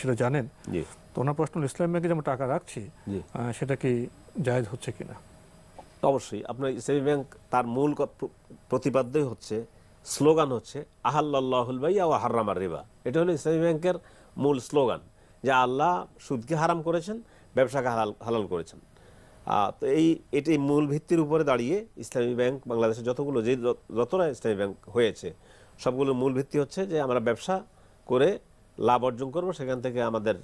সেটা জানেন। তো ওনার প্রশ্ন ইসলাম ব্যাংকে যেমন টাকা রাখছি সেটা কি জায়েজ হচ্ছে কিনা? অবশ্যই আপনার ইসলামী ব্যাংক তার মূল প্রতিপাদ্যই হচ্ছে স্লোগান হচ্ছে আহাল্লাহুল ভাই ও হার্রামার রিবা। এটা হলো ইসলামী ব্যাংকের মূল স্লোগান যে আল্লাহ সুদকে হারাম করেছেন ব্যবসাকে হালাল হালাল করেছেন। তো এই এটি মূল ভিত্তির উপরে দাঁড়িয়ে ইসলামী ব্যাংক বাংলাদেশে যতগুলো যে যত- যতটা ইসলামী ব্যাংক হয়েছে সবগুলোর মূল ভিত্তি হচ্ছে যে আমরা ব্যবসা করে লাভ অর্জন করব, সেখান থেকে আমাদের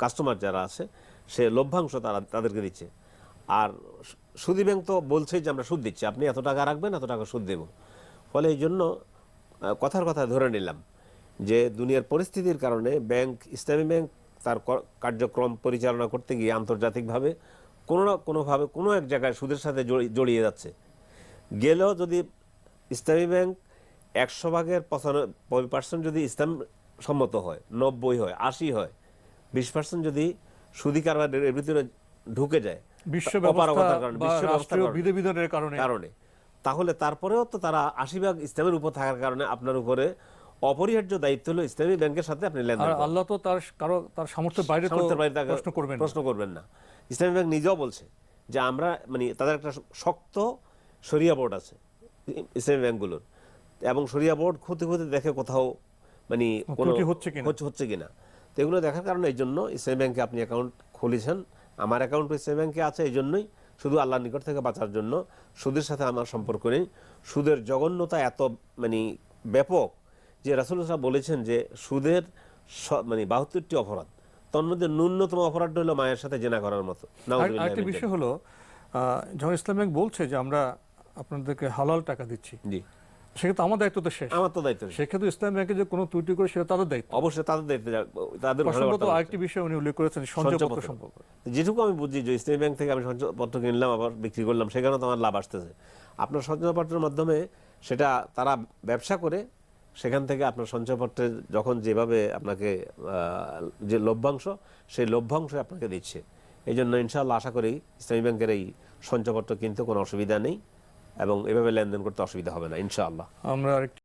কাস্টমার যারা আছে, সে লভ্যাংশ তারা, তাদেরকে দিচ্ছে। আর সুদী ব্যাংক তো বলছেই যে আমরা সুদ দিচ্ছি, আপনি এত টাকা রাখবেন, এত টাকা সুদ দেব। ফলে এই জন্য কথার কথা ধরে নিলাম যে দুনিয়ার পরিস্থিতির কারণে ব্যাংক, ইসলামী ব্যাংক তার কার্যক্রম পরিচালনা করতে গিয়ে আন্তর্জাতিকভাবে কোনো না কোনোভাবে কোনো এক জায়গায় সুদের সাথে জড়িয়ে যাচ্ছে। গেলেও যদি ইসলামী ব্যাংক একশো ভাগের পঁচানব্বই পার্সেন্ট যদি ইসলাম সম্মত হয় নব্বই হয় আশি হয়। বিশ পার্সেন্ট যদি সুদী কারবারের ভিতরে ঢুকে যায় বিশ্ব কারণে, কারণে। বিধিবিধানের কারণে। কারণে। তাহলে তারপরেও তো তারা আশি ভাগ ইসলামের উপর থাকার কারণে আপনার উপরে অপরিহার্য দায়িত্ব হলো ইসলামী ব্যাংকের সাথে আপনি লেনদেন আল্লাহ তো তার কারও তার সামর্থ্যের বাইরে সামর্থ্যের বাইরে প্রশ্ন করবেন না। প্রশ্ন করবেন না। ইসলামী ব্যাংক নিজেও বলছে যে আমরা মানে তাদের একটা শক্ত শরিয়া বোর্ড আছে ইসলামী ব্যাংকগুলোর। এবং শরিয়া বোর্ড খুঁতে খুঁতে দেখে কোথাও মানে ত্রুটি হচ্ছে কিনা। হচ্ছে- কিনা। তো এগুলো দেখার কারণে এই জন্য ইসলামী ব্যাংকে আপনি অ্যাকাউন্ট খুলেছেন। আমার অ্যাকাউন্ট ইসলামী ব্যাংকে আছে এই জন্যই শুধু আল্লাহর নিকট থেকে বাঁচার জন্য সুদের সাথে আমার সম্পর্ক নেই। সুদের জঘন্যতা এত মানে ব্যাপক যে রাসুল সাহেব বলেছেন যে সুদের মানে বাহাত্তরটি অপরাধ তার মধ্যে ন্যূনতম অপরাধ হলো মায়ের সাথে জেনা করার মতো। আরেকটা বিষয় হলো যখন ইসলাম ব্যাংক বলছে যে আমরা আপনাদেরকে হালাল টাকা দিচ্ছি। জি। সেক্ষেত্রে আমার দায়িত্ব তো শেষ। আমার তো দায়িত্ব সেক্ষেত্রে ইসলাম ব্যাংকে যে কোনো ত্রুটি করে সেটা তাদের দায়িত্ব। অবশ্যই তাদের দায়িত্ব তাদের আরেকটি বিষয় উনি উল্লেখ করেছেন সঞ্চয়পত্র সঞ্চয়পত্র। সম্পর্ক। যেটুকু আমি বুঝি যে ইসলামী ব্যাংক থেকে আমি সঞ্চয়পত্র কিনলাম আবার বিক্রি করলাম সেখানেও তো আমার লাভ আসতেছে। আপনার সঞ্চয়পত্রের মাধ্যমে সেটা তারা ব্যবসা করে সেখান থেকে আপনার সঞ্চয়পত্রের যখন যেভাবে আপনাকে যে লভ্যাংশ সেই লভ্যাংশ আপনাকে দিচ্ছে। এই জন্য ইনশাআল্লাহ আশা করি ইসলামী ব্যাংকের এই সঞ্চয়পত্র কিনতে কোনো অসুবিধা নেই। এবং এভাবে লেনদেন করতে অসুবিধা হবে না ইনশাআল্লাহ। আমরা আরেকটি